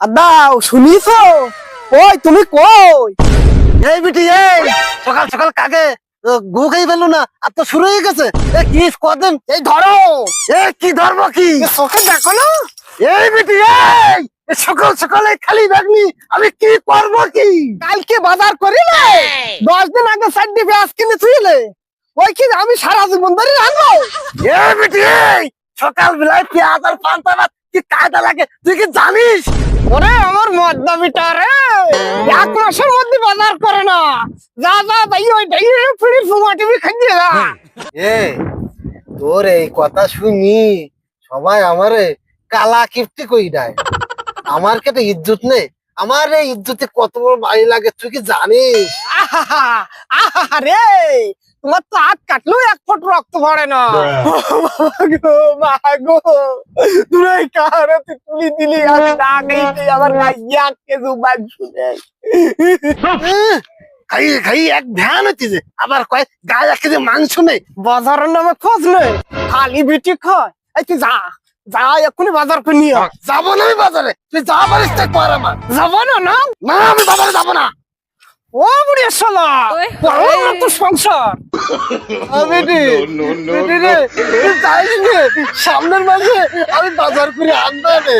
দাও শুনিস ওই তুমি কই? এই বিটি এই সকাল সকাল কাকে গু খেয়ে ফেলল না? আর তো শুরু হয়ে গেছে। এ কি কদিন এই ধরো। এ কি ধরবো কি? চোখে দেখো না। এই বিটি এই সকাল সকালে খালি ব্যাগনি আমি কি করব কি? কালকে বাজার করিলে? দশ দিন আগে চারটি পেঁয়াজ কিনে থুইলে? ওই কি আমি সারা জীবন ধরে রাখব এই বিটি এই সকাল বেলায় পেঁয়াজ আর পান্তা ভাত কায়দা লাগে। তুই কি জানিস? ওরে আমার মদ্দা বিটা রে। এক মাসের মধ্যে বাজার করে না। যা যা তাই ওই তাই ফিরি ফুমা টিভি খাইয়ে যা। এ তোর এই কথা শুনি সবাই আমারে কালা কিপ্তি কই দেয়? আমার কেটে ইজ্জত নেই? আমার এই ইজ্জতে কত বড় বাড়ি লাগে তুই কি জানিস? আহা আহা রে। তোমার তো হাত কাটলেও এক ফোট রক্ত পড়ে না। তুই কারে তুলি দিলি? আমার কে জুবান শুনে খাই খাই এক ধ্যান হচ্ছে যে। আবার কয় গায়ে এক কেজি মাংস নেই। বাজারের নামে খোঁজ নেই। খালি বিটি খায়। এই তুই যা যা এক্ষুনি বাজার করে নিয়ে আয়। যাব না আমি বাজারে। তুই যা পারিস তাই কর আমার। যাব না না। না আমি বাজারে যাব না। ও বুড়ি শালা! বড় না তো সংসার! বেটি বেটি রে সামনের মাসে আমি বাজার করে আনবা রে।